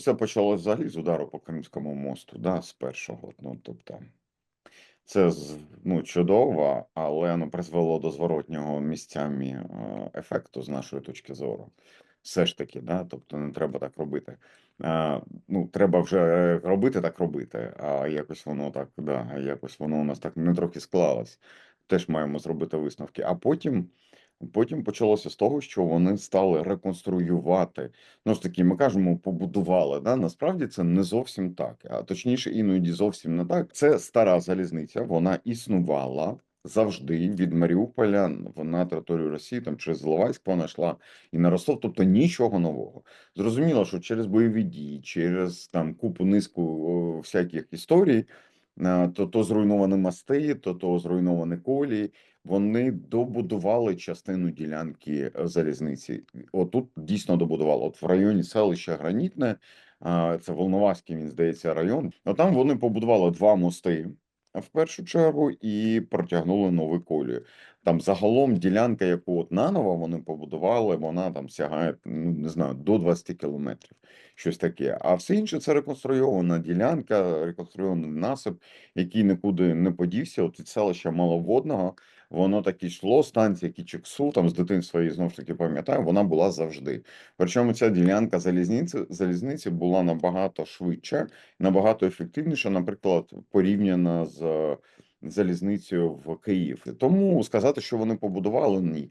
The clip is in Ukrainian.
Все почалось взагалі з удару по Кримському мосту, да, з першого. Ну, тобто, це ну, чудово, але воно призвело до зворотнього місцями е, ефекту з нашої точки зору. Все ж таки, да, тобто не треба так робити. Е, ну, треба вже робити так робити, а якось воно так, да, якось воно у нас так не трохи склалось. Теж маємо зробити висновки. А потім, потім почалося з того, що вони стали реконструювати. Ну ж таки, ми кажемо, побудували. Да? Насправді це не зовсім так, а точніше, іноді зовсім не так. Це стара залізниця, вона існувала. Завжди від Маріуполя на територію Росії, там через Іловайськ вона йшла і на Ростов, тобто нічого нового. Зрозуміло, що через бойові дії, через там купу низку всяких історій, то то зруйновані мости, то то зруйновані колії. Вони добудували частину ділянки е, залізниці. Отут дійсно добудували. От в районі селища Гранітне, це Волноваський, він здається, район. Ну там вони побудували два мости в першу чергу і протягнули нові колію. Там загалом ділянка, яку от наново вони побудували, вона там сягає, ну не знаю, до 20 кілометрів, щось таке. А все інше це реконструйована ділянка, реконструйований насип, який нікуди не подівся. От від селища Маловодного воно так йшло. Станція Кічексу, там з дитинства і знову ж таки пам'ятаю, вона була завжди. Причому ця ділянка залізниці залізниці була набагато швидше, набагато ефективніша, наприклад, порівняно з залізницею в Київ. Тому сказати, що вони побудували, ні.